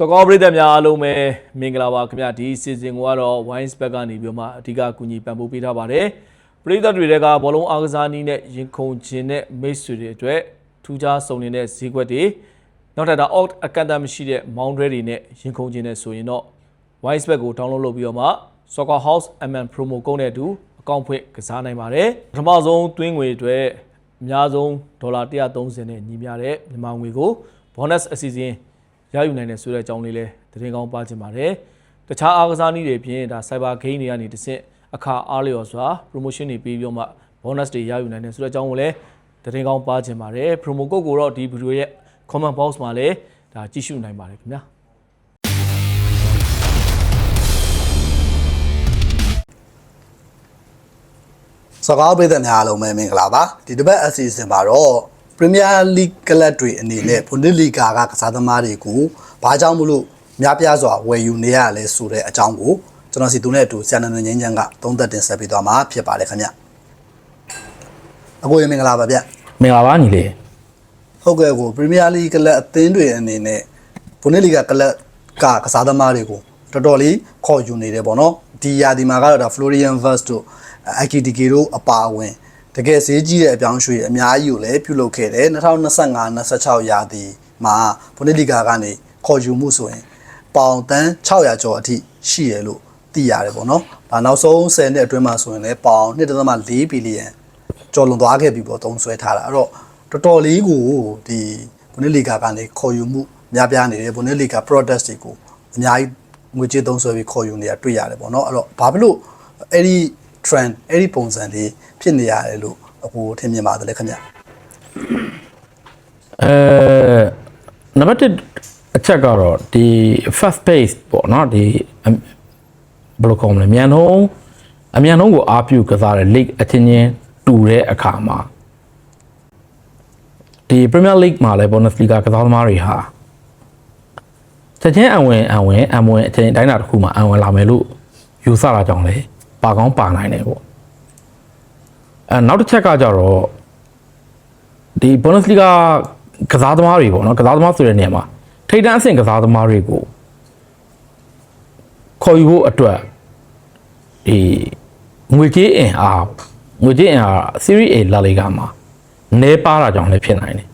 သကောပရိသတ်များအားလုံးပဲမင်္ဂလာပါခင်ဗျာဒီစီစဉ်ကိုကတော့ Wine Spec ကနေပြီးတော့မှအဓိကကူညီပံ့ပိုးပေးထားပါတယ်ပရိသတ်တွေတွေကဘောလုံးအားကစားနည်းနဲ့ရင်ခုန်ခြင်းနဲ့မိတ်ဆွေတွေအတွက်ထူးခြားစုံနေတဲ့ဈေးကွက်တွေနောက်ထပ်ဒါ out အကန့်အသတ်မရှိတဲ့မောင်းတွဲတွေနဲ့ရင်ခုန်ခြင်းနဲ့ဆိုရင်တော့ Wine Spec ကို download လုပ်ပြီးတော့မှ Soccer House MN promo code နဲ့အတူအကောင့်ဖွင့်ကစားနိုင်ပါတယ်ပထမဆုံးသွင်းငွေအတွက်အများဆုံးဒေါ်လာ130နဲ့ညီမျှတဲ့မြန်မာငွေကို bonus အစီအစဉ် ရယူနိုင်တယ်ဆိုတဲ့အကြောင်းလေးလည်းသတင်းကောင်းပါချင်ပါတယ်။တခြားအားကစားနည်းတွေပြင်ဒါ cyber game တွေကနေတစ်ဆင့်အခါအားလျော်စွာ promotion တွေပြီးပြီးတော့မှ bonus တွေရယူနိုင်တယ်ဆိုတဲ့အကြောင်းကိုလည်းသတင်းကောင်းပါချင်ပါတယ်။ promo code ကိုတော့ဒီ video ရဲ့ comment box မှာလည်းဒါကြည့်ရှုနိုင်ပါတယ်ခင်ဗျာ။စကားပေးတဲ့များအားလုံးပဲမင်္ဂလာပါဒီတစ်ပတ်အစီအစဉ်မှာတော့ Premier League ကလပ်တွေအနေနဲ့ Bundesliga ကကစားသမားတွေကိုဘာကြောင့်မလို့များပြားစွာဝယ်ယူနေရလဲဆိုတဲ့အကြောင်းကိုကျွန်တော်စီသူနဲ့အတူဆရာနန္ဒငင်းချမ်းကသုံးသက်တင်ဆက်ပေးသွားမှာဖြစ်ပါတယ်ခင်ဗျအကိုရမင်္ဂလာပါဗျမင်္ဂလာပါညီလေးဟုတ်ကဲ့ကို Premier League ကလပ်အသင်းတွေအနေနဲ့ Bundesliga ကလပ်ကကစားသမားတွေကိုတော်တော်လေးခေါ်ယူနေတယ်ပေါ့နော်ဒီယာဒီမှာကတော့ဒါ Florian Wirtz တို့ IKTK တို့အပါအဝင် တကယ်ဈေးကြီးတဲ့အပြောင်းရွှေ့အများကြီးကိုလည်းပြုလုပ်ခဲ့တယ်2025 26ရာသီမှာ Bundesliga ကနေခေါ်ယူမှုဆိုရင်ပေါင်တန်း600ကျော်အထိရှိရလို့သိရတယ်ပေါ့နော်ဒါနောက်ဆုံး10နှစ်အတွင်းမှာဆိုရင်လည်းပေါင်1.4ဘီလီယံကျော်လွန်သွားခဲ့ပြီပေါ့သုံးဆွဲထားတာအဲ့တော့တော်တော်လေးကိုဒီဘုန်နစ်လီဂါကနေခေါ်ယူမှုများပြားနေတယ်ဘုန်နစ်လီဂါ products တွေကိုအများကြီးငွေကြေးသုံးဆွဲပြီးခေါ်ယူနေတာတွေ့ရတယ်ပေါ့နော်အဲ့တော့ဘာဖြစ်လို့အဲ့ဒီ trend အဲ့ဒီပုံစံလေးဖြစ်နေရတယ်လို့အခုထင်မြင်ပါတယ်ခင်ဗျအဲနံပါတ်1အချက်ကတော့ဒီ fast pace ပေါ့နော်ဒီအမ်ဘယ်လိုခေါ်မလဲမြန်နှုံးအမြန်နှုံးကိုအားပြုကစားတဲ့ league အချင်းချင်းတူတဲ့အခါမှာဒီ Premier League မှာလည်း Bundesliga ကစားသမားတွေဟာချက်ချင်းအဝင်အဝင်အဝင်အချိန်တိုင်းတာတစ်ခုမှာအဝင်လာမယ်လို့ယူဆတာကြောင့်လေ ပါကောင်းပါနိုင်တယ်ပေါ့အဲနောက်တစ်ချက်ကကြတော့ဒီ Bundesliga ကစားသမားတွေပေါ့နော်ကစားသမားဆိုတဲ့နေရာမှာထိပ်တန်းအဆင့်ကစားသမားတွေကိုခေါ်ယူဖို့အတွက်ဒီငွေကြေးအင်အားငွေကြေးအင်အား Serie A La Liga မှာနေပါတာကြောင့်လည်းဖြစ်နိုင်တယ်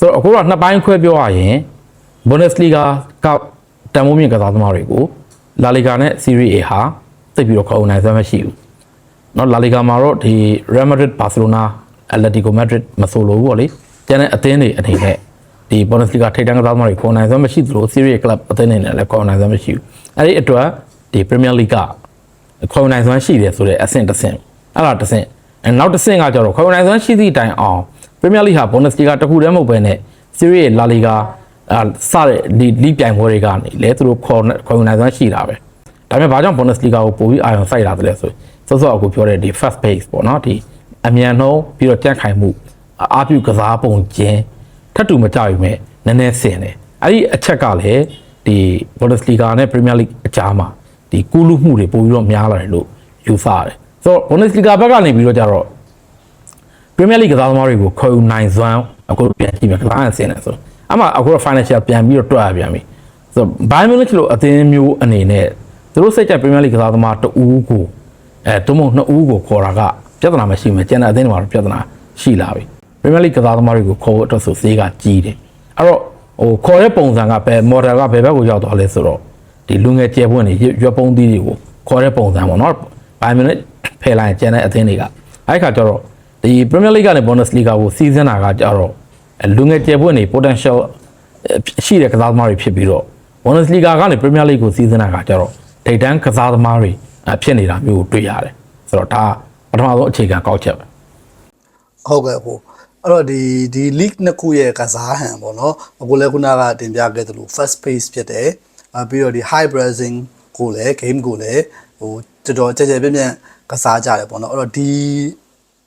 ဆိုတော့အခုတော့နှစ်ပိုင်းခွဲပြောရရင် Bundesliga ကတန်ဖိုးမြင့်ကစားသမားတွေကို La Liga နဲ့ Serie A ဟာ သိပ်ပြီးတော့ခေါ်နိုင်စွမ်းမရှိဘူးနော်လာလီဂါမှာတော့ဒီ Real Madrid Barcelona Atletico Madrid မဆိုလို့ပေါ့လေကျန်တဲ့အသင်းတွေအနေနဲ့ဒီ Bundesliga ထိပ်တန်းကစားသမားတွေခေါ်နိုင်စွမ်းမရှိသလို Serie A club အသင်းတွေနဲ့လည်းခေါ်နိုင်စွမ်းမရှိဘူးအဲ့ဒီအတွက်ဒီ Premier League ကခေါ်နိုင်စွမ်းရှိတယ်ဆိုတဲ့အဆင့်တစ်ဆင့်အဲ့ဒါတစ်ဆင့်အဲနောက်တစ်ဆင့်ကကျတော့ခေါ်နိုင်စွမ်းရှိသည့်တိုင်အောင် Premier League ဟာ Bundesliga တစ်ခုတည်းမဟုတ်ဘဲနဲ့ Serie A La Liga အာစတဲ့ဒီ league ပြိုင်ပွဲတွေကနေလည်းသူတို့ခေါ်ခေါ်နိုင်စွမ်းရှိတာပဲ ဒါပေမဲ့ဘာကြောင့် Bundesliga ကိုပို့ပြီးအာရုံစိုက်လာတယ်လဲဆိုရင်စောစောအခုပြောတဲ့ဒီ fast pace ပေါ့နော်ဒီအမြန်နှုံးပြီးတော့ကြက်ခိုင်မှုအားပြုကစားပုံချင်းထပ်တူမကြဘူးမဲ့နည်းနည်းဆင်တယ်အဲ့ဒီအချက်ကလည်းဒီ Bundesliga နဲ့ Premier League အကြားမှာဒီကူးလူမှုတွေပို့ပြီးတော့များလာတယ်လို့ယူဆရတယ်ဆိုတော့ Bundesliga ဘက်ကနေပြီးတော့ကြတော့ Premier League ကစားသမားတွေကိုခေါ်ယူနိုင်စွမ်းအခုပြန်ကြည့်မယ်ကစားရဆင်းတယ်ဆိုတော့အမှအခုတော့ financial ပြန်ပြီးတော့တွက်ရပြန်ပြီဆိုတော့ Bayern Munich လို့အသင်းမျိုးအနေနဲ့ သူတို့စိတ်ကြ Premier League ကစားသမားတဦးကိုအဲတုံးမနှစ်ဦးကိုခေါ်တာကပြဿနာမရှိမယ်ကျန်တဲ့အသင်းတွေမှာတော့ပြဿနာရှိလာပြီ Premier League ကစားသမားတွေကိုခေါ်ဖို့အတွက်ဆိုဈေးကကြီးတယ်အဲ့တော့ဟိုခေါ်တဲ့ပုံစံကဘယ် model ကဘယ်ဘက်ကိုရောက်သွားလဲဆိုတော့ဒီလူငယ်ကျယ်ပွင့်တွေရွက်ပုံးသီးတွေကိုခေါ်တဲ့ပုံစံပေါ့နော် Bayern Munich ဖယ်လိုက်ကျန်တဲ့အသင်းတွေကအဲ့ခါကျတော့ဒီ Premier League ကနေ Bundesliga ကိုစီးစင်းတာကကြတော့အဲလူငယ်ကျယ်ပွင့်တွေ potential ရှိတဲ့ကစားသမားတွေဖြစ်ပြီးတော့ Bundesliga ကနေ Premier League ကိုစီးစင်းတာကကြတော့ ဒိတ်တန်းကစားသမားတွေအဲဖြစ်နေတာမျိုးကိုတွေ့ရတယ်ဆိုတော့ဒါပထမဆုံးအခြေခံကောက်ချက်ပဲဟုတ်ကဲ့ဟိုအဲ့တော့ဒီဒီ league နှစ်ခုရဲ့ကစားဟန်ပေါ့နော်အခုလည်းခုနကတင်ပြခဲ့သလို first pace ဖြစ်တယ်အပြီးတော့ဒီ high pressing ကိုလည်း game ကိုလည်းဟိုတော်တော်ကြဲကြဲပြန့်ပြန့်ကစားကြတယ်ပေါ့နော်အဲ့တော့ဒီ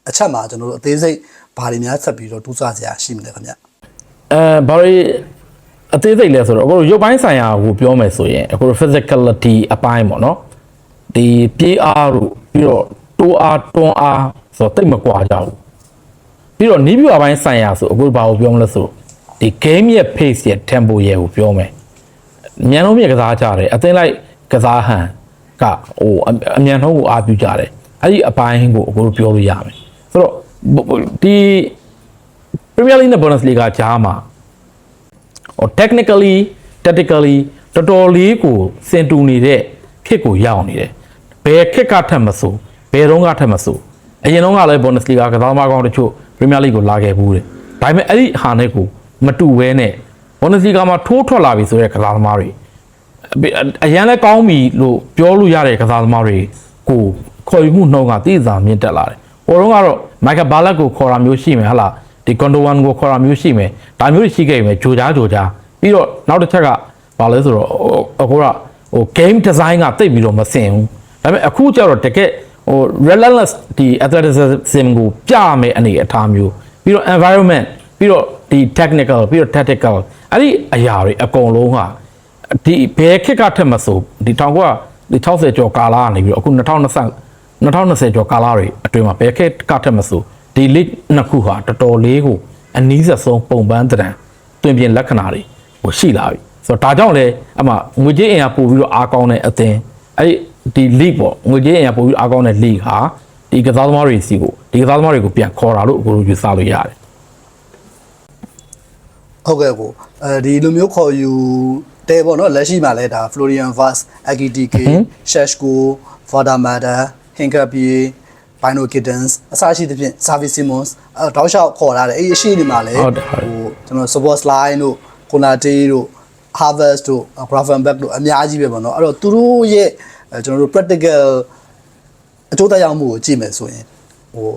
အချက်မှာကျွန်တော်တို့အသေးစိတ်ဘာတွေများဆက်ပြီးတော့တူးဆစရာရှိမလဲခင်ဗျအဲဘာလို့ အသေးစိတ်လဲဆိုတော့အခုရုပ်ပိုင်းဆိုင်ရာကိုပြောမယ်ဆိုရင်အခု physicality အပိုင်းပေါ့နော်ဒီပြေးအားတို့ပြီးတော့တိုးအားတွန်းအားဆိုတော့တိတ်မကွာကြဘူးပြီးတော့နီးပြအပိုင်းဆိုင်ရာဆိုအခုဘာကိုပြောမလဲဆိုဒီ game ရဲ့ pace ရဲ့ tempo ရဲ့ကိုပြောမယ်မြန်လုံးမြက်ကစားကြတယ်အသင်းလိုက်ကစားဟန်ကဟိုအအမြန်လုံးကိုအားပြုကြတယ်အဲ့ဒီအပိုင်းကိုအကိုတို့ပြောလို့ရမယ်ဆိုတော့ဒီ Premier League နဲ့ Bonus League ကကြားမှာဟို technically tactically တော်တော်လေးကိုစင်တူနေတဲ့ဖြစ်ကိုရောက်နေတယ်ဘယ်ခက်ကထက်မဆိုဘယ်တော့ကထက်မဆိုအရင်တော့ကလည်း Bonus League ကကစားသမားကောင်းတချို့ Premier League ကိုလာခဲ့ဘူးတဲ့ဒါပေမဲ့အဲ့ဒီဟာနဲ့ကိုမတူဘဲနဲ့ Bonus League မှာထိုးထွက်လာပြီဆိုတဲ့ကစားသမားတွေအရန်လဲကောင်းပြီလို့ပြောလို့ရတဲ့ကစားသမားတွေကိုခေါ်ယူမှုနှုန်းကတိကျမြင့်တက်လာတယ်။ဟိုတုန်းကတော့မိုက်ကယ်ဘာလက်ကိုခေါ်တာမျိုးရှိမယ်ဟလား ဒီကွန်ဒိုဝမ်ကိုခေါ်တာမျိုးရှိမယ်ဒါမျိုးရှိခဲ့မယ်ဂျိုကြားဂျိုကြားပြီးတော့နောက်တစ်ချက်ကဘာလဲဆိုတော့အခုကဟို game design ကတိတ်ပြီးတော့မစင်ဘူးဒါပေမဲ့အခုကျတော့တကယ်ဟို relentless ဒီ athleticism ကိုပြရမယ်အနေအထားမျိုးပြီးတော့ environment ပြီးတော့ဒီ technical ပြီးတော့ tactical အဲ့ဒီအရာတွေအကုန်လုံးဟာဒီဘယ်ခေတ်ကထက်မဆိုဒီ1900ဒီ60ကျော်ကာလကနေပြီးတော့အခု2020 2020ကျော်ကာလတွေအတွင်းမှာဘယ်ခေတ်ကထက်မဆို ဒီ league နှစ်ခုဟာတော်တော်လေးကိုအနည်းဆက်ဆုံးပုံပန်းတံတွင်ပြင်လက္ခဏာတွေဟိုရှိလာပြီဆိုတော့ဒါကြောင့်လေအမှငွေကြေးအင်အားပို့ပြီးတော့အားကောင်းတဲ့အသင်းအဲ့ဒီ league ပေါ့ငွေကြေးအင်အားပို့ပြီးအားကောင်းတဲ့ league ဟာဒီကစားသမားတွေစီကိုဒီကစားသမားတွေကိုပြန်ခေါ်တာလို့အခုလိုယူဆလို့ရတယ်ဟုတ်ကဲ့ကိုအဲဒီလိုမျိုးခေါ်ယူတဲပေါ့နော်လက်ရှိမှာလဲဒါ Florian Vaz, Akitike, Sheshko, Vadamada, Hinkapi, Bino Kittens အစရှိသဖြင့် Service Simmons အဲတောက်လျှောက်ခေါ်လာတယ်အဲ့ဒီအရှိနေမှာလဲဟုတ်တယ်ဟုတ်တယ်ဟိုကျွန်တော် Support Line တို့ Konate တို့ Harvest တို့ Gravenberg တို့အများကြီးပဲပေါ့နော်အဲ့တော့သူတို့ရဲ့အဲကျွန်တော်တို့ practical အကျိုးသက်ရောက်မှုကိုကြည့်မယ်ဆိုရင်ဟို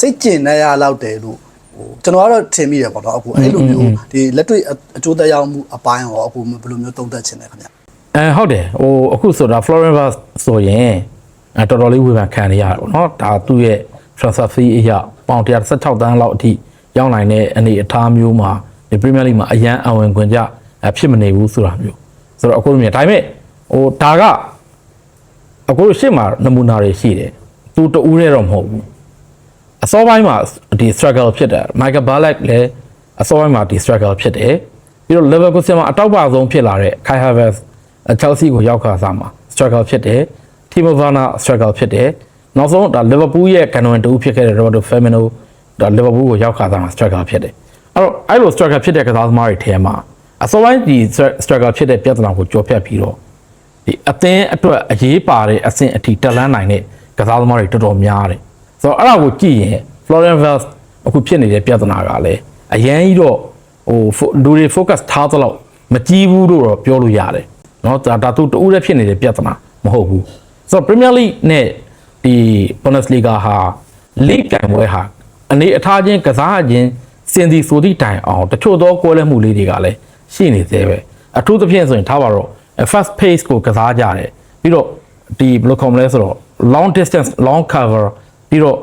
စိတ်ကျင်နေရလောက်တယ်လို့ဟိုကျွန်တော်ကတော့ထင်မိတယ်ပေါ့နော်အခုအဲ့လိုမျိုးဒီလက်တွေ့အအကျိုးသက်ရောက်မှုအပိုင်းရောအခုဘယ်လိုမျိုးသုံးသပ်ချင်လဲခင်ဗျအဲဟုတ်တယ်ဟိုအခုဆိုတာ Florida ဆိုရင် အဲတော်တော်လေးဝေဖန်ခံရရတယ်ပေါ့နော်ဒါသူ့ရဲ့ transfer fee အရာပေါင်116တန်းလောက်အထိရောက်နိုင်တဲ့အနေအထားမျိုးမှာဒီ Premier League မှာအရန်အဝင်ခွင့်ကြအဖြစ်မနေဘူးဆိုတာမျိုးဆိုတော့အခုလိုမျိုးဒါပေမဲ့ဟိုဒါကအခုလိုရှေ့မှာနမူနာတွေရှိတယ်သူတူးရဲတော့မဟုတ်ဘူးအစောပိုင်းမှာဒီ struggle ဖြစ်တယ် Michael Ballack လည်းအစောပိုင်းမှာဒီ struggle ဖြစ်တယ်ပြီးတော့ Leverkusen မှာအတောက်ပါဆုံးဖြစ်လာတဲ့ Kai Havertz Chelsea ကိုရောက်ခါစားမှာ struggle ဖြစ်တယ် Timo Werner struggle ဖြစ်တယ်နောက်ဆုံးဒါ Liverpool ရဲ့ကန်ဝင်တူဖြစ်ခဲ့တဲ့ Roberto Firmino ဒါ Liverpool ကိုရောက်ခါစားမှာ struggle ဖြစ်တယ်အဲ့တော့အဲ့လို struggle ဖြစ်တဲ့ကစားသမားတွေထဲမှာအစောပိုင်းဒီ struggle ဖြစ်တဲ့ပြဿနာကိုကြော်ဖြတ်ပြီးတော့ဒီအသင်းအတွက်အရေးပါတဲ့အဆင့်အထိတက်လန်းနိုင်တဲ့ကစားသမားတွေတော်တော်များတယ်ဆိုတော့အဲ့ဒါကိုကြည့်ရင် Florian Wirtz အခုဖြစ်နေတဲ့ပြဿနာကလည်းအရန်ကြီးတော့ဟို fo- လူတွေ focus ထားသလောက်မကြီးဘူးလို့တော့ပြောလို့ရတယ်เนาะဒါဒါသူတူးတဲ့ဖြစ်နေတဲ့ပြဿနာမဟုတ်ဘူး ဆိုတော့ Premier League နဲ့ဒီ Bundesliga ဟာ league တိုင်ပွဲဟာအနေအထားချင်းကစားခြင်းစင်စီဆိုသည့်တိုင်အောင်တချို့သောကွဲလွဲမှုလေးတွေကလည်းရှိနေသေးပဲအထူးသဖြင့်ဆိုရင်ထားပါတော့ first pace ကိုကစားကြတယ်ပြီးတော့ဒီဘယ်လိုခေါ်မလဲဆိုတော့ long distance long cover ပြီးတော့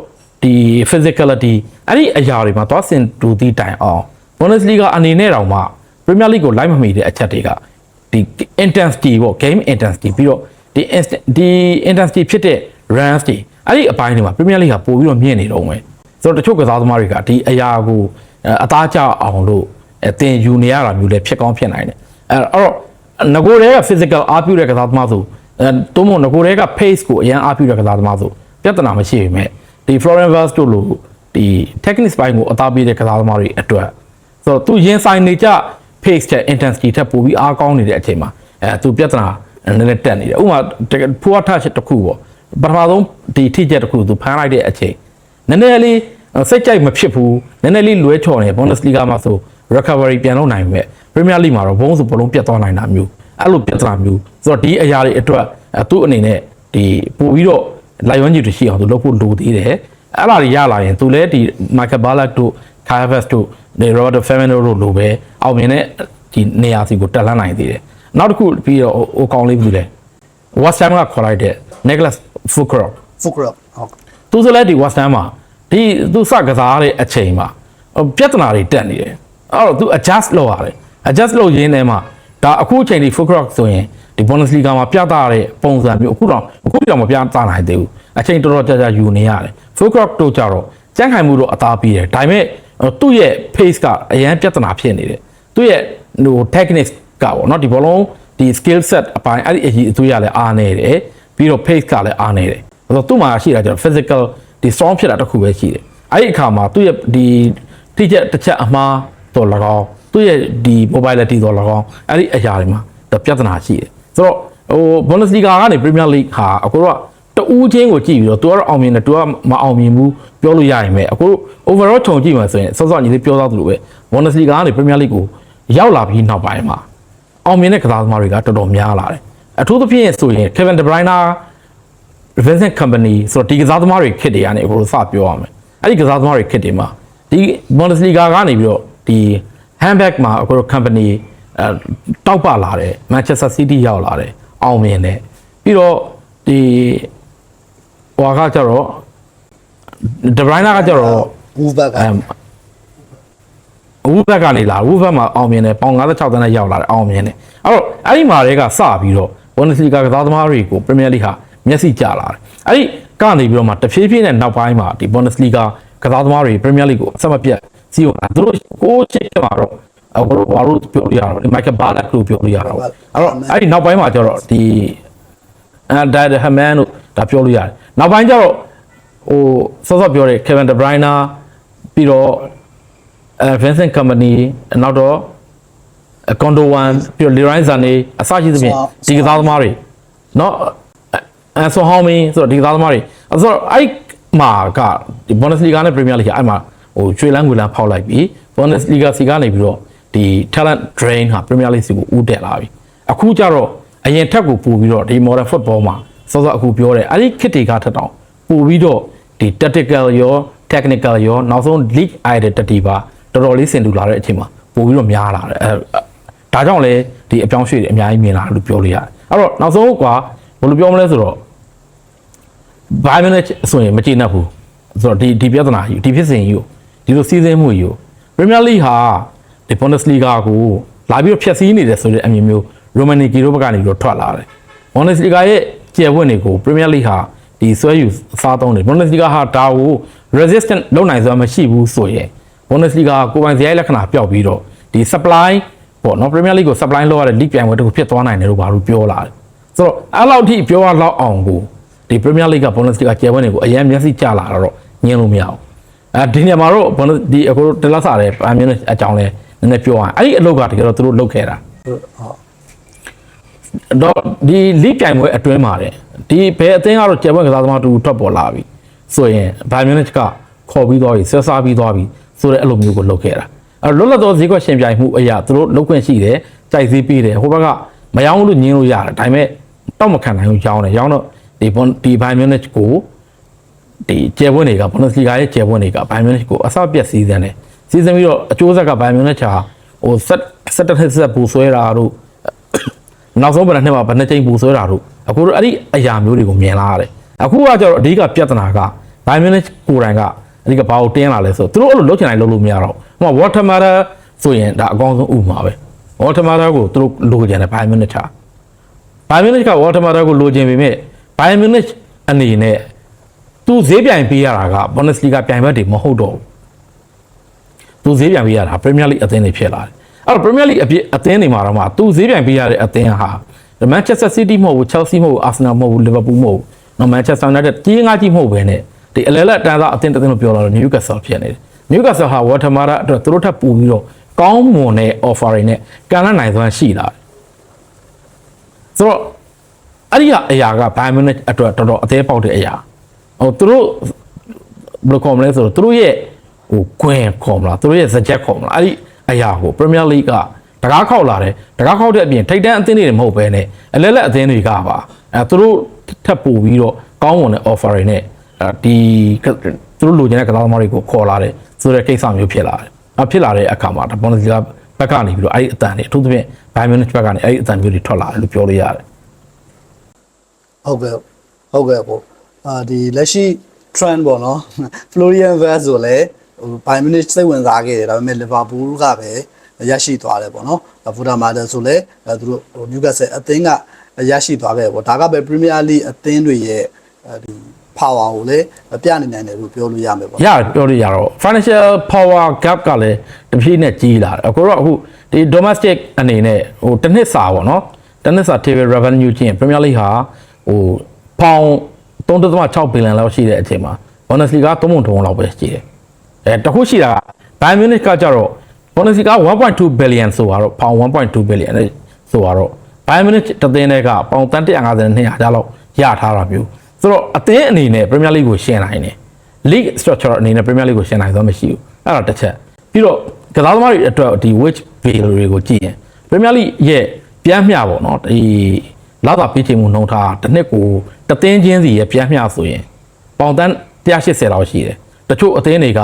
ဒီ physicality အဲ့ဒီအရာတွေမှာသွားစင်တူသည့်တိုင်အောင် Bundesliga အနေနဲ့တောင်မှ Premier League ကိုလိုက်မမီတဲ့အချက်တွေကဒီ intensity ပေါ့ game intensity ပြီးတော့ ဒီ instant ဒီ intensity ဖြစ်တဲ့ runs တွေအဲ့ဒီအပိုင်းတွေမှာ Premier League ကပို့ပြီးတော့မြင့်နေတော့မယ်ဆိုတော့တချို့ကစားသမားတွေကဒီအရာကိုအဲအသားကျအောင်လို့အဲသင်ယူနေရတာမျိုးလည်းဖြစ်ကောင်းဖြစ်နိုင်တယ်အဲအဲ့တော့ငကိုယ်တည်းက physical အားပြုတဲ့ကစားသမားဆိုအဲတုံးမငကိုယ်တည်းက pace ကိုအရင်အားပြုတဲ့ကစားသမားဆိုပြဿနာမရှိပေမဲ့ဒီ Florian Wirtz တို့လိုဒီ technique ပိုင်းကိုအသားပေးတဲ့ကစားသမားတွေအတွက်ဆိုတော့သူရင်ဆိုင်နေကြ pace တဲ့ intensity ထက်ပိုပြီးအားကောင်းနေတဲ့အချိန်မှာအဲသူပြဿနာ နည်းနည်းတက်နေတယ်ဥပမာဖိုးထားချက်တစ်ခုပေါ့ပထမဆုံးဒီထိချက်တစ်ခုသူဖမ်းလိုက်တဲ့အချိန်နည်းနည်းလေးစိတ်ကြိုက်မဖြစ်ဘူးနည်းနည်းလေးလွဲချော်နေ Bundesliga မှာဆို recovery ပြန်လုပ်နိုင်ပေမဲ့ Premier League မှာတော့ဘုံဆိုဘလုံးပြတ်သွားနိုင်တာမျိုးအဲ့လိုပြဿနာမျိုးဆိုတော့ဒီအရာတွေအတွက်အဲသူ့အနေနဲ့ဒီပို့ပြီးတော့လိုက်ဝန်းကြီးတွေရှိအောင်သူလုပ်ဖို့လိုသေးတယ်အဲ့ဒါတွေရလာရင်သူလည်းဒီ Michael Ballack တို့ Kai Havertz တို့ဒီ Roberto Firmino တို့လိုပဲအောင်မြင်တဲ့ဒီနေရာစီကိုတက်လှမ်းနိုင်သေးတယ် နောက်တစ်ခုပြီးတော့ဟိုကောင်းလေးဘူးလေ West Ham ကခေါ်လိုက်တဲ့ Nicholas Fulkrug Fukrop ဟုတ်သူဆိုလဲဒီ West Ham မှာဒီသူစကစားတဲ့အချိန်မှာဟိုပြဿနာတွေတက်နေတယ်အဲ့တော့သူ adjust လုပ်ရတယ် adjust လုပ်ရင်းထဲမှာဒါအခုအချိန်ဒီ Fulkrug ဆိုရင်ဒီ Bundesliga မှာပြသတဲ့ပုံစံမျိုးအခုတော့အခုတော့မပြသနိုင်သေးဘူးအချိန်တော်တော်ကြာကြာယူနေရတယ် Fulkrug တို့ကြတော့ကြမ်းခိုင်မှုတော့အသားပြီးတယ်ဒါပေမဲ့သူ့ရဲ့ pace ကအရန်ပြဿနာဖြစ်နေတယ်သူ့ရဲ့ဟို technique ကပေါ့နော်ဒီဘောလုံးဒီ skill set အပိုင်းအဲ့ဒီအကြီးအသွေးရလည်းအားနေတယ်ပြီးတော့ pace ကလည်းအားနေတယ်ဆိုတော့သူ့မှာရှိတာကျတော့ physical ဒီ strong ဖြစ်တာတစ်ခုပဲရှိတယ်အဲ့ဒီအခါမှာသူ့ရဲ့ဒီတိကျတစ်ချက်အမှားတော့၎င်းသူ့ရဲ့ဒီ mobility တော့၎င်းအဲ့ဒီအရာတွေမှာတော့ပြဿနာရှိတယ်ဆိုတော့ဟို Bundesliga ကနေ Premier League ဟာအခုတော့တူးချင်းကိုကြည့်ပြီးတော့ तू ကတော့အောင်မြင်တယ် तू ကမအောင်မြင်ဘူးပြောလို့ရရင်ပဲအခု overall ခြုံကြည့်မှဆိုရင်စောစောညီလေးပြောသားသလိုပဲ Bundesliga ကနေ Premier League ကိုရောက်လာပြီးနောက်ပိုင်းမှာ အောင်မြင်တဲ့ကစားသမားတွေကတော်တော်များလာတယ်အထူးသဖြင့်ဆိုရင် Kevin De Bruyne Vincent Company ဆိုတော့ဒီကစားသမားတွေခစ်တွေကနေအခုစပြောရမယ်အဲ့ဒီကစားသမားတွေခစ်တွေမှာဒီ Bundesliga ကနေပြီးတော့ဒီ handback မှာအခုတော့ company အဲတောက်ပလာတယ် Manchester City ရောက်လာတယ်အောင်မြင်တယ်ပြီးတော့ဒီဟွာကကြတော့ De Bruyne ကကြတော့ဘူးဘက်က အမ်ဝူဘက်ကနေလာဝူဘက်မှာအောင်မြင်တယ်ပေါင်56တန်းနဲ့ရောက်လာတယ်အောင်မြင်တယ်အဲ့တော့အဲ့ဒီမှာတွေကစပြီးတော့ Bundesliga ကစားသမားတွေကို Premier League ဟာမျက်စိကျလာတယ်အဲ့ဒီကနေပြီးတော့မှတဖြည်းဖြည်းနဲ့နောက်ပိုင်းမှာဒီ Bundesliga ကစားသမားတွေ Premier League ကိုအဆက်မပြတ်စီးဝင်လာသူတို့ကိုချစ်မှာတော့အခုတော့ဘာလို့ပြောလို့ရတော့ဒီ Michael Ballack လို့ပြောလို့ရတော့အဲ့တော့အဲ့ဒီနောက်ပိုင်းမှာကျတော့ဒီအဲဒါဟမန်တို့ဒါပြောလို့ရတယ်နောက်ပိုင်းကျတော့ဟိုစောစောပြောတဲ့ Kevin De Bruyne ပြီးတော့အဲ Vincent Company နောက်တော့ Condo One ပြီးတော့ Leroy Sané အစရှိသဖြင့်ဒီကစားသမားတွေเนาะအဲဆိုဟောင်းမင်းဆိုတော့ဒီကစားသမားတွေအဲဆိုတော့အဲ့မှာကဒီ Bundesliga နဲ့ Premier League ကအဲ့မှာဟိုချွေလန်းငွေလန်းဖောက်လိုက်ပြီး Bundesliga စီကနေပြီးတော့ဒီ talent drain ဟာ Premier League စီကိုဦးတက်လာပြီအခုကျတော့အရင်ထက်ကိုပို့ပြီးတော့ဒီ modern football မှာစောစောအခုပြောတယ်အဲ့ဒီခစ်တွေကထက်တောင်ပို့ပြီးတော့ဒီ tactical ရော technical ရောနောက်ဆုံး league identity ပါ တော်တော်လေးဆင်တူလာတဲ့အချိန်မှာပို့ပြီးတော့များလာတယ်အဲဒါကြောင့်လေဒီအပြောင်းရွှေ့တွေအများကြီးမြင်လာတယ်လို့ပြောလို့ရတယ်အဲ့တော့နောက်ဆုံးကွာဘယ်လိုပြောမလဲဆိုတော့ဘိုင်မန်နဲ့ဆိုရင်မကျေနပ်ဘူးဆိုတော့ဒီဒီပြဿနာကြီးဒီဖြစ်စဉ်ကြီးကိုဒီလိုစီးစင်းမှုကြီးကို Premier League ဟာဒီ Bundesliga ကိုလာပြီးတော့ဖျက်ဆီးနေတယ်ဆိုတဲ့အမြင်မျိုး Romani Giro ဘက်ကနေပြီးတော့ထွက်လာတယ် Bundesliga ရဲ့ကျယ်ဝတ်တွေကို Premier League ဟာဒီဆွဲယူစားသုံးတယ် Bundesliga ဟာဒါကို resistant လုပ်နိုင်စွမ်းမရှိဘူးဆိုရင် Bundesliga ကိုယ်ပိုင်စရိုက်လက္ခဏာပျောက်ပြီးတော့ဒီ supply ပေါ့နော် Premier League ကို supply လုပ်ရတဲ့ league ပြိုင်ပွဲတစ်ခုဖြစ်သွားနိုင်တယ်လို့ဘာလို့ပြောလာတယ်ဆိုတော့အဲ့လောက်ထိပြောရလောက်အောင်ကိုဒီ Premier League က Bundesliga ကျယ်ဝတ်တွေကိုအရင်မျက်စိကျလာတော့ညင်လို့မရဘူးအဲဒီနေရာမှာတော့ Bundes- ဒီအခုတလက်စားတယ်ဗာမျိုးနဲ့အကြောင်းလဲနည်းနည်းပြောရအောင်အဲ့ဒီအလုပ်ကတကယ်တော့သူတို့လုပ်ခဲ့တာဟုတ်တော့ဒီ league ပြိုင်ပွဲအတွင်းမှာတယ်ဒီဘယ်အသင်းကတော့ကျယ်ဝတ်ကစားသမားတူထွက်ပေါ်လာပြီဆိုရင်ဗာမျိုးနဲ့ကခေါ်ပြီးသွားပြီဆက်စားပြီးသွားပြီ ဆိုတဲ့အဲ့လိုမျိုးကိုလုပ်ခဲ့တာအဲ့လွတ်လပ်သောဈေးကွက်ရှင်ပြိုင်မှုအရာသူတို့လုပ်ခွင့်ရှိတယ်ကြိုက်ဈေးပေးတယ်ဟိုဘက်ကမယောင်းလို့ညင်းလို့ရတယ်ဒါပေမဲ့တော့မခံနိုင်ဘူးရောင်းတယ်ရောင်းတော့ဒီဘွန်ဒီဗာမျိုးနဲ့ကိုဒီကျယ်ပွင့်တွေကဘွန်ဒက်စလီဂါရဲ့ကျယ်ပွင့်တွေကဘိုင်မြူနစ်ကိုအစပြက်စီးစမ်းတယ်စီးစမ်းပြီးတော့အကျိုးဆက်ကဘိုင်မြူနစ်ချာဟိုဆက်ဆက်တစ်နှစ်ဆက်ပူဆွဲတာတို့နောက်ဆုံးဘယ်နှစ်နှစ်မှာဘယ်နှစ်ချိန်ပူဆွဲတာတို့အခုတော့အဲ့ဒီအရာမျိုးတွေကိုမြင်လာရတယ်အခုကကျတော့အဓိကပြဿနာကဘိုင်မြူနစ်ကိုယ်တိုင်က အဓိကဘာကိုတင်းလာလဲဆိုတော့သူတို့အဲ့လိုလုပ်ချင်တိုင်းလုပ်လို့မရတော့ဘူးဟိုဝါတာမာရာဆိုရင်ဒါအကောင်းဆုံးဥမှာပဲဝါတာမာရာကိုသူတို့လိုချင်တယ်ဘိုင်မြူနစ်ချာဘိုင်မြူနစ်ကဝါတာမာရာကိုလိုချင်ပေမဲ့ဘိုင်မြူနစ်အနေနဲ့သူဈေးပြိုင်ပေးရတာက Bundesliga ပြိုင်ဘက်တွေမဟုတ်တော့ဘူးသူဈေးပြိုင်ပေးရတာ Premier League အသင်းတွေဖြစ်လာတယ်အဲ့တော့ Premier League အပြည့်အသင်းတွေမှာတော့မှသူဈေးပြိုင်ပေးရတဲ့အသင်းဟာ Manchester City မဟုတ်ဘူး Chelsea မဟုတ်ဘူး Arsenal မဟုတ်ဘူး Liverpool မဟုတ်ဘူးနော် Manchester United ကြီးငါကြီးမဟုတ်ဘဲနဲ့ ဒီအလဲလက်တန်းသားအသင်းတစ်သင်းလို့ပြောလာတော့ Newcastle ဖြစ်နေတယ် Newcastle ဟာ Watermara အတွက်သူတို့ထပ်ပူပြီးတော့ကောင်းမွန်တဲ့ offer တွေနဲ့ကန်လနိုင်စွမ်းရှိလာတယ်ဆိုတော့အဲ့ဒီကအရာက Bayern Munich အတွက်တော်တော်အသေးပေါက်တဲ့အရာဟိုသူတို့ဘယ်လိုခေါ်မလဲဆိုတော့သူတို့ရဲ့ဟိုကွင်းခေါ်မလားသူတို့ရဲ့စကြက်ခေါ်မလားအဲ့ဒီအရာကို Premier League ကတကားခောက်လာတယ်တကားခောက်တဲ့အပြင်ထိတ်တန်းအသင်းတွေမဟုတ်ဘဲနဲ့အလဲလက်အသင်းတွေကပါအဲသူတို့ထပ်ပို့ပြီးတော့ကောင်းမွန်တဲ့ offer တွေနဲ့အဲ ဒီသူတို့လိုချင်တဲ့ကစားသမားတွေကိုခေါ်လာတယ်ဆိုတဲ့ကိစ္စမျိုးဖြစ်လာတယ်အဖြစ်လာတဲ့အခါမှာဒါ Bundesliga ဘက်ကနေပြီးတော့အဲ့ဒီအတန်တွေအထူးသဖြင့် Bayern Munich ဘက်ကနေအဲ့ဒီအတန်မျိုးတွေထွက်လာတယ်လို့ပြောလို့ရတယ်ဟုတ်ကဲ့ဟုတ်ကဲ့ပေါ့အာဒီလက်ရှိ trend ပေါ့နော် Florian Wirtz ဆိုလဲဟို Bayern Munich စိတ်ဝင်စားခဲ့တယ်ဒါပေမဲ့ Liverpool ကပဲရရှိသွားတယ်ပေါ့နော်ဖူတာမာတယ်ဆိုလဲအဲသူတို့ဟို Newcastle အသင်းကရရှိသွားခဲ့ပေါ့ဒါကပဲ Premier League အသင်းတွေရဲ့အဲဒီ power ကိုလည်းပြနေနိုင်တယ်လို့ပြောလို့ရမယ်ပေါ့ရပြောလို့ရတော့ financial power gap ကလည်းတစ်ဖြည်းနဲ့ကြီးလာတယ်အခုတော့အခုဒီ domestic အနေနဲ့ဟိုတစ်နှစ်စာပေါ့နော်တတနစ်စာ table revenue ချင်း Premier League ဟာဟိုပေါင်3.6ဘီလီယံလောက်ရှိတဲ့အချိန်မှာ Bundesliga 3ပုံထုံလောက်ပဲရှိတယ်အဲတခုရှိတာက Bayern Munich ကကြတော့ Bundesliga 1.2 billion ဆိုတော့ပေါင်1.2 billion နဲ့ဆိုတော့ Bayern Munich တသင်းတွေကပေါင်တန်150နဲ့200ကျလောက်ရထားတာမျိုး ဆိုတော့အသင်းအနေနဲ့ Premier League ကိုရှင်းနိုင်တယ် league structure အနေနဲ့ Premier League ကိုရှင်းနိုင်တော့မရှိဘူးအဲ့တော့တစ်ချက်ပြီးတော့ကစားသမားတွေအတွက်ဒီ wage bill တွေကိုကြည့်ရင် Premier League ရဲ့ပြန်မျှပေါ့နော်ဒီလာတာပေးချင်မှုနှုံထားတစ်နှစ်ကိုတသင်းချင်းစီရဲ့ပြန်မျှဆိုရင်ပေါင်တန်း180လောက်ရှိတယ်တချို့အသင်းတွေက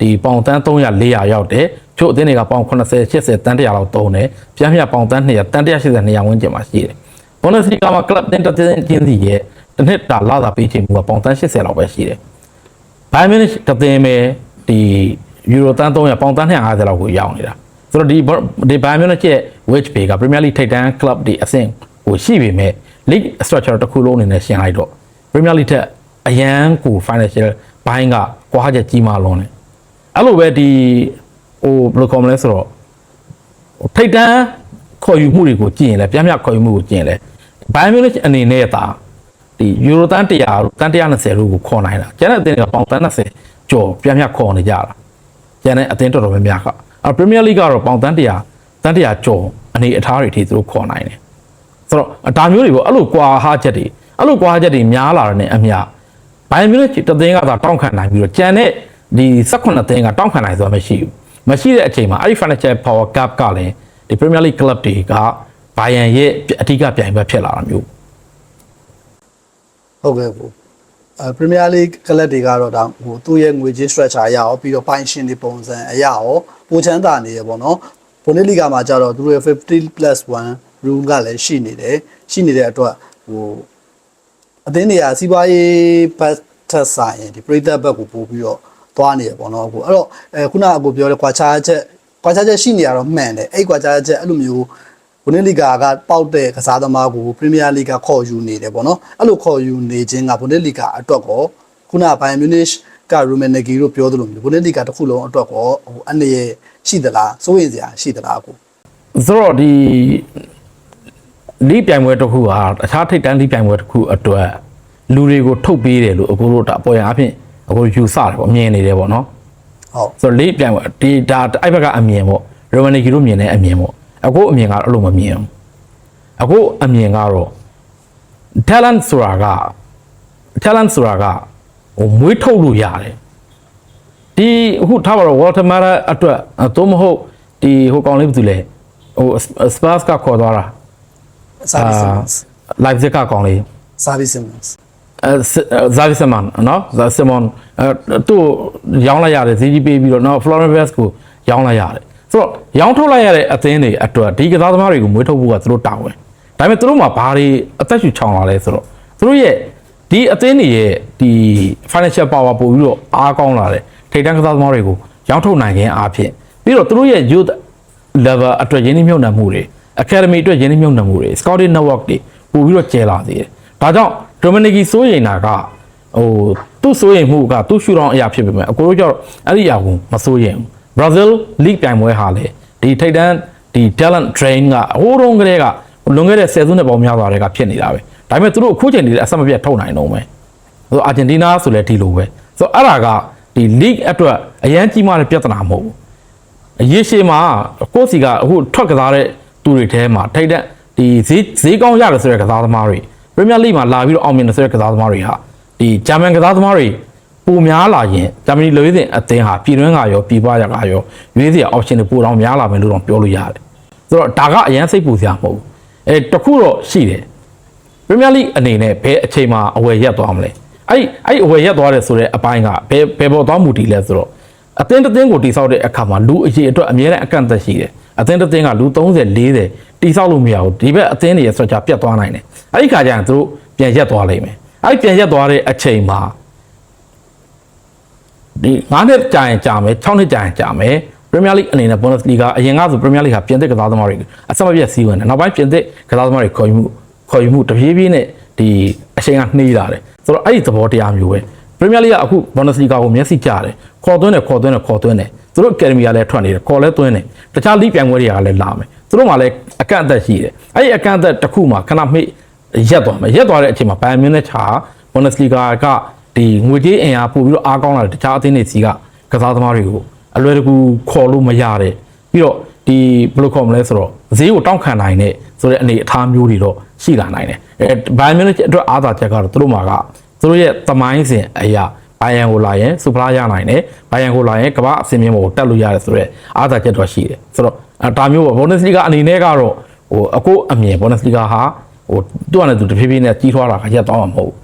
ဒီပေါင်တန်း300 400ရောက်တယ်ချို့အသင်းတွေကပေါင်80 80တန်း100လောက်သုံးတယ်ပြန်မျှပေါင်တန်း200တန်း180 200ဝန်းကျင်မှာရှိတယ် Bundesliga မှာ club တင်တသင်းချင်းစီရဲ့ တစ်နှစ်တာလာတာပေးချင်မှုကပေါင်တန်း80လောက်ပဲရှိတယ်ဘိုင်မင်းတသင်းပဲဒီယူရိုတန်း300ပေါင်တန်း250လောက်ကိုရောက်နေတာဆိုတော့ဒီဒီဘိုင်မင်းရဲ့ wage pay က Premier League ထိပ်တန်း club တွေအဆင့်ကိုရှိပေမဲ့ league structure တစ်ခုလုံးအနေနဲ့ရှင်းလိုက်တော့ Premier League ထက်အရန်ကို financial ဘိုင်းကကွာချက်ကြီးမားလွန်းတယ်အဲ့လိုပဲဒီဟိုဘယ်လိုခေါ်မလဲဆိုတော့ထိပ်တန်းခေါ်ယူမှုတွေကိုကြည့်ရင်လည်းပြင်းပြခေါ်ယူမှုကိုကြည့်ရင်လည်းဘိုင်မင်းအနေနဲ့တာ ဒီယူရိုတန်း100တန်း120လို့ကိုခေါ်နိုင်တာကျန်တဲ့အသင်းတွေကပေါင်တန်း20ကျော်ပြန်ပြခေါ်နေကြတာကျန်တဲ့အသင်းတော်တော်များများကအဲပရီးမီးယားလိကတော့ပေါင်တန်း100တန်း100ကျော်အနေအထားတွေအထိသူတို့ခေါ်နိုင်တယ်ဆိုတော့ဒါမျိုးတွေပေါ့အဲ့လိုကွာဟာချက်တွေအဲ့လိုကွာဟာချက်တွေများလာတဲ့နဲ့အမျှဘိုင်မြူနစ်တသင်းကသာတောင်းခံနိုင်ပြီးတော့ကျန်တဲ့ဒီ18သင်းကတောင်းခံနိုင်ဆိုတာမရှိဘူးမရှိတဲ့အချိန်မှာအဲ့ဒီ financial power gap ကလည်းဒီ Premier League club တွေကဘိုင်ယန်ရဲ့အဓိကပြိုင်ဘက်ဖြစ်လာတာမျိုး ဟုတ်ကဲ့ကိုအဲပရီးမီးယားလိဂ်ကလပ်တွေကတော့ဒါဟိုသူ့ရဲ့ငွေကြေး structure အရရောပြီးတော့ပိုင်ရှင်တွေပုံစံအရရောပိုချမ်းသာနေရပေါ့နော်ဘုန်နစ်လီဂါမှာကျတော့သူတို့ရဲ့50 plus 1 rule ကလည်းရှိနေတယ်ရှိနေတဲ့အတွက်ဟိုအသင်းတွေကစီးပွားရေးဘတ်ထက်ဆိုင်ဒီပရိသတ်ဘက်ကိုပို့ပြီးတော့သွားနေရပေါ့နော်အခုအဲ့တော့အဲခုနကကိုပြောတဲ့ကွာခြားချက်ကွာခြားချက်ရှိနေရတော့မှန်တယ်အဲ့ကွာခြားချက်အဲ့လိုမျိုး ဘုန်နစ်လီဂါကပေါက်တဲ့ကစားသမားကိုပရီးမီးယားလိဂ်ကခေါ်ယူနေတယ်ပေါ့နော်အဲ့လိုခေါ်ယူနေခြင်းကဘုန်နစ်လီဂါအတွက်ကောခုနကဘိုင်ယန်မြူနစ်ကရူမန်နဂီတို့ပြောသလိုမျိုးဘုန်နစ်လီဂါတစ်ခုလုံးအတွက်ကောဟိုအနေရရှိသလားစိုးရင်စရာရှိသလားကိုဆိုတော့ဒီလိပြိုင်ပွဲတစ်ခုဟာအခြားထိပ်တန်းလိပြိုင်ပွဲတစ်ခုအတွက်လူတွေကိုထုတ်ပေးတယ်လို့အခုတို့ဒါပေါ်ရန်အဖြစ်အခုယူဆတယ်ပေါ့မြင်နေတယ်ပေါ့နော်ဟုတ်ဆိုတော့လိပြိုင်ပွဲဒီဒါအဲ့ဘက်ကအမြင်ပေါ့ရိုမန်နီကီတို့မြင်တဲ့အမြင်ပေါ့ အခုအမြင်ကတော့အဲ့လိုမမြင်ဘူးအခုအမြင်ကတော့ talent ဆိုတာက talent ဆိုတာကဟိုမွေးထုတ်လို့ရတယ်ဒီအခုထားပါတော့ Walter Mara အတွက်အသို့မဟုတ်ဒီဟိုကောင်လေးဘာတူလဲဟို Spurs ကခေါ်သွားတာစာဗီစမန်စ် live ကကောင်လေးစာဗီစမန်စ်အဲဇာဗီဆမန်နော်ဇာဆမန်အဲသူ့ရောင်းလိုက်ရတယ်ဈေးကြီးပေးပြီးတော့နော် Florence Vest ကိုရောင်းလိုက်ရတယ် ဆိုတော့ရောင်းထုတ်လိုက်ရတဲ့အသင်းတွေအတွက်ဒီကစားသမားတွေကိုမွေးထုတ်ဖို့ကသူတို့တာဝန်ဒါပေမဲ့သူတို့မှာဘာတွေအသက်ရှူချောင်လာလဲဆိုတော့သူတို့ရဲ့ဒီအသင်းတွေရဲ့ဒီ financial power ပို့ပြီးတော့အားကောင်းလာတယ်ထိပ်တန်းကစားသမားတွေကိုရောင်းထုတ်နိုင်ခြင်းအပြင်ပြီးတော့သူတို့ရဲ့ youth level အတွက်ရင်းနှီးမြှုပ်နှံမှုတွေ academy အတွက်ရင်းနှီးမြှုပ်နှံမှုတွေ scouting network တွေပို့ပြီးတော့ကျဲလာသေးတယ်ဒါကြောင့် Dominic စိုးရိမ်တာကဟိုသူ့စိုးရိမ်မှုကသူ့ရှူတောင်းအရာဖြစ်ပေမဲ့အကိုတို့ကျတော့အဲ့ဒီအရာကိုမစိုးရိမ်ဘူး Brazil League ပြိုင်ပွဲဟာလေဒီထိပ်တန်းဒီ talent train ကဟိုးတုန်းကတည်းကလွန်ခဲ့တဲ့ဆယ်စုနှစ်ပေါင်းများစွာတည်းကဖြစ်နေတာပဲဒါပေမဲ့သူတို့အခုချိန်ဒီအဆက်မပြတ်ထုတ်နိုင်တော့မယ်ဆိုတော့အာဂျင်တီးနားဆိုလည်းဒီလိုပဲဆိုတော့အဲ့ဒါကဒီ league အတွက်အရန်ကြီးမားတဲ့ပြဿနာမဟုတ်ဘူးအရေးရှိမှာကိုယ့်စီကအခုထွက်ကစားတဲ့သူတွေထဲမှာထိတ်တဲ့ဒီဈေးဈေးကောင်းရတယ်ဆိုတဲ့ကစားသမားတွေပရီးမီးယားလိမှာလာပြီးတော့အောင်မြင်တယ်ဆိုတဲ့ကစားသမားတွေဟာဒီဂျာမန်ကစားသမားတွေ ပိုများလာရင်ဂျာမနီလူရေးစဉ်အသင်းဟာပြည်တွင်းကရောပြည်ပရကရောရွေးစရာ option တွေပိုတော့များလာမယ်လို့တော့ပြောလို့ရတယ်ဆိုတော့ဒါကအရန်စိတ်ပူစရာမဟုတ်ဘူးအဲတခုတော့ရှိတယ်ပရီးမီးယားလိအနေနဲ့ဘယ်အချိန်မှာအဝယ်ရက်သွားမလဲအဲ့ဒီအဲ့ဒီအဝယ်ရက်သွားတယ်ဆိုတဲ့အပိုင်းကဘယ်ဘယ်ပေါ်သွားမှုတည်လဲဆိုတော့အသင်းတစ်သင်းကိုတိစောက်တဲ့အခါမှာလူအရေးအတွက်အများနဲ့အကန့်အသတ်ရှိတယ်အသင်းတစ်သင်းကလူ30 40တိစောက်လို့မရဘူးဒီဘက်အသင်းတွေရဲ့ structure ပြတ်သွားနိုင်တယ်အဲ့ဒီခါကျရင်သူတို့ပြန်ရက်သွားလိမ့်မယ်အဲ့ဒီပြန်ရက်သွားတဲ့အချိန်မှာ ဒီ9နှစ်ကြာရင်ကြာမယ်6နှစ်ကြာရင်ကြာမယ်ပရီးမီးယားလိအနေနဲ့ Bundesliga အရင်ကဆိုပရီးမီးယားလိဟာပြင်သစ်ကစားသမားတွေအဆက်မပြတ်စီးဝင်တယ်နောက်ပိုင်းပြင်သစ်ကစားသမားတွေခေါ်ယူမှုခေါ်ယူမှုတပြေးပြေးနဲ့ဒီအချိန်ကနှေးလာတယ်ဆိုတော့အဲ့ဒီသဘောတရားမျိုးပဲပရီးမီးယားလိကအခု Bundesliga ကိုမျက်စိကျတယ်ခေါ်သွင်းတယ်ခေါ်သွင်းတယ်ခေါ်သွင်းတယ်သူတို့ academy ကလည်းထွက်နေတယ်ခေါ်လဲသွင်းတယ်တခြားလိပြိုင်ပွဲတွေကလည်းလာမယ်ဆိုသူတို့မှလည်းအကန့်အသတ်ရှိတယ်အဲ့ဒီအကန့်အသတ်တစ်ခုမှာခဏမေ့ရက်သွားမယ်ရက်သွားတဲ့အချိန်မှာဘိုင်မြူနစ်ချာဘွန်ဒက်စလီဂါက ဒီငွေကြေးအင်အားပို့ပြီးတော့အားကောင်းလာတဲ့တခြားအသင်းတွေစီကကစားသမားတွေကိုအလွယ်တကူခေါ်လို့မရတဲ့ပြီးတော့ဒီဘယ်လိုခေါ်မလဲဆိုတော့ဈေးကိုတောင့်ခံနိုင်တဲ့ဆိုတဲ့အနေအထားမျိုးတွေတော့ရှိလာနိုင်တယ်အဲဘိုင်မြူနစ်အတွက်အားသာချက်ကတော့သူတို့မှာကသူတို့ရဲ့သမိုင်းစဉ်အရာဘိုင်ယန်ကိုလာရင်စူပလာရနိုင်တယ်ဘိုင်ယန်ကိုလာရင်ကမ္ဘာအစင်မြင့်ပေါ်ကိုတက်လို့ရတယ်ဆိုတော့အားသာချက်တော့ရှိတယ်ဆိုတော့အဲဒါမျိုးပေါ့ဘွန်ဒက်စလီဂါအနေနဲ့ကတော့ဟိုအကိုအမြင်ဘွန်ဒက်စလီဂါဟာဟိုသူ့အနေနဲ့သူတဖြည်းဖြည်းနဲ့ကြီးထွားတာခရက်သွားမှာမဟုတ်ဘူး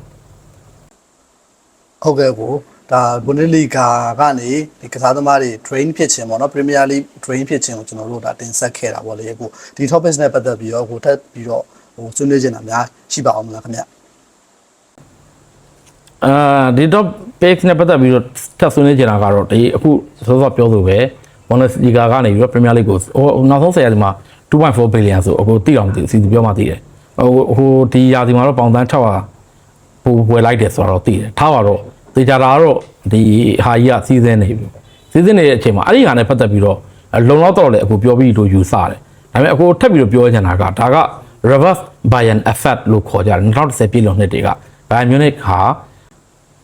ဟုတ်ကဲ့ကိုဒါဘွန်ဒလီဂါကနေဒီကစားသမားတွေ train ဖြစ်ခြင်းပေါ့နော် Premier League train ဖြစ်ခြင်းကိုကျွန်တော်တို့ဒါတင်ဆက်ခဲ့တာပေါ့လေကိုဒီ topics နဲ့ပတ်သက်ပြီးတော့ကိုထပ်ပြီးတော့ဟိုဆွေးနွေးချင်တာများရှိပါအောင်မလားခင်ဗျအာဒီ top page နဲ့ပတ်သက်ပြီးတော့ထပ်ဆွေးနွေးကြတာကတော့ဒီအခုစောစောပြောဆိုပဲ Bundesliga ကနေပြီးတော့ Premier League ကိုဟိုနောက်ဆုံးဆယ်ရာဒီမှာ2.4 billion ဆိုအခုတိအောင်မသိဘူးစီစီပြောမှသိတယ်ဟိုဟိုဒီရာဒီမှာတော့ပေါင်တန်း600ပိုဝယ်လိုက်တယ်ဆိုတော့သိတယ်ထားပါတော့ သေချာတာကတော့ဒီဟာကြီးကစီးစင်းနေပြီစီးစင်းနေတဲ့အချိန်မှာအဲ့ဒီဟာနဲ့ပတ်သက်ပြီးတော့လုံလောက်တော့လေအခုပြောပြီးလို့ယူဆတယ်ဒါပေမဲ့အခုထပ်ပြီးတော့ပြောချင်တာကဒါက reverse Bayern effect လို့ခေါ်ကြတယ်2010ပြည့်လွန်နှစ်တွေက Bayern Munich ဟာ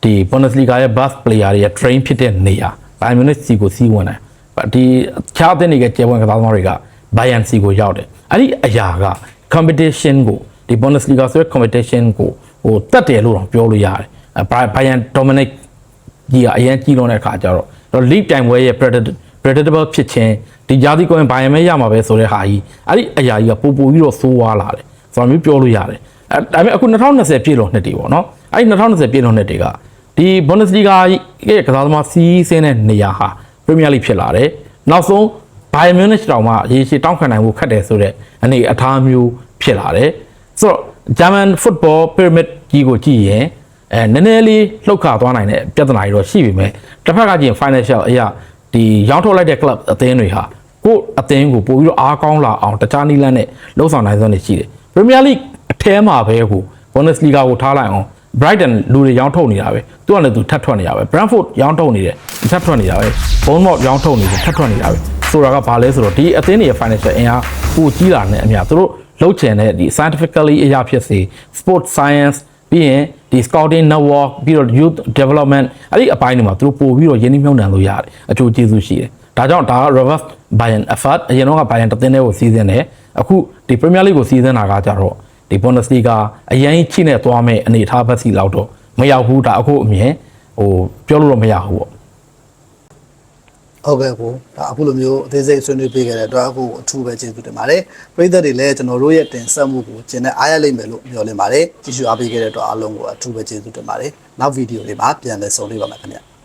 ဒီ Bundesliga ရဲ့ bus player တွေရဲ့ train ဖြစ်တဲ့နေရာ Bayern Munich စီကိုစီးဝင်တယ်ဒီခြားတဲ့နေကကျေပွင့်ကစားသမားတွေက Bayern စီကိုရောက်တယ်အဲ့ဒီအရာက competition ကိုဒီ Bundesliga ဆိုတဲ့ competition ကိုဟိုတက်တယ်လို့တော့ပြောလို့ရတယ် အဲ Bayern Dominic ကြီးကအရင်ကြီးလုံးတဲ့အခါကျတော့တော့ league time ဝဲရဲ့ predator predictable ဖြစ်ခြင်းဒီဂျာတိကိုရင် Bayern မဲရမှာပဲဆိုတဲ့ဟာကြီးအဲ့ဒီအရာကြီးကပိုပိုပြီးတော့ဆိုးဝါးလာတယ်ဆိုတော့မျိုးပြောလို့ရတယ်အဲဒါပေမဲ့အခု2020ပြည့်လို့နှစ်တည်ပေါ့နော်အဲ့ဒီ2020ပြည့်လို့နှစ်တည်ကဒီ Bundesliga ရဲ့ကစားသမားစီးဆင်းတဲ့နေရာဟာ Premier League ဖြစ်လာတယ်နောက်ဆုံး Bayern Munich တောင်မှရေရှည်တောင်းခံနိုင်ဖို့ခက်တယ်ဆိုတဲ့အနေအထားမျိုးဖြစ်လာတယ်ဆိုတော့ German football pyramid ကြီးကိုကြည့်ရင် အဲနည်းနည်းလေးလှုပ်ခါသွားနိုင်တဲ့ပြဿနာတွေတော့ရှိပြီမဲ့တစ်ဖက်ကကြည့်ရင် financial အရာဒီရောင်းထုတ်လိုက်တဲ့ club အသင်းတွေဟာကိုယ့်အသင်းကိုပို့ပြီးတော့အားကောင်းလာအောင်တခြားနည်းလမ်းနဲ့လှုပ်ဆောင်နိုင်စွမ်းတွေရှိတယ် Premier League အထဲမှာပဲကို Bundesliga ကိုထားလိုက်အောင် Brighton လူတွေရောင်းထုတ်နေတာပဲသူကလည်းသူထပ်ထွက်နေတာပဲ Brentford ရောင်းထုတ်နေတယ်ထပ်ထွက်နေတာပဲ Bournemouth ရောင်းထုတ်နေတယ်ထပ်ထွက်နေတာပဲဆိုတာကဘာလဲဆိုတော့ဒီအသင်းတွေရဲ့ financial အင်အားပိုကြီးလာတဲ့အများသူတို့လှုပ်ချင်တဲ့ဒီ scientifically အရာဖြစ်စေ sport science ပြီးရင်ဒီ scouting network ပြီးတော့ youth development အဲ့ဒီအပိုင်းတွေမှာသူတို့ပို့ပြီးတော့ရင်းနှီးမြှုပ်နှံလို့ရတယ်အကျိုးကျေးဇူးရှိတယ်ဒါကြောင့်ဒါက reverse Bayern effort အရင်တော့က Bayern တစ်သင်းတည်းကိုစီးစင်းတယ်အခုဒီ Premier League ကိုစီးစင်းတာကကြတော့ဒီ Bundesliga အရင်ချိနဲ့သွားမဲ့အနေအထားဘက်စီလောက်တော့မရောက်ဘူးဒါအခုအမြင်ဟိုပြောလို့တော့မရဘူးပေါ့ ဟုတ်ကဲ့ကိုဒါအခုလိုမျိုးအသေးစိတ်ဆွေးနွေးပေးခဲ့တဲ့အတွက်အခုအထူးပဲကျေးဇူးတင်ပါတယ်ပရိသတ်တွေလည်းကျွန်တော်တို့ရဲ့တင်ဆက်မှုကိုကျင်တဲ့အားရလိမ့်မယ်လို့မျှော်လင့်ပါတယ်ကြည့်ရှုအားပေးခဲ့တဲ့အတွက်အားလုံးကိုအထူးပဲကျေးဇူးတင်ပါတယ်နောက်ဗီဒီယိုလေးမှာပြန်လည်ဆုံတွေ့ပါမယ်ခင်ဗျ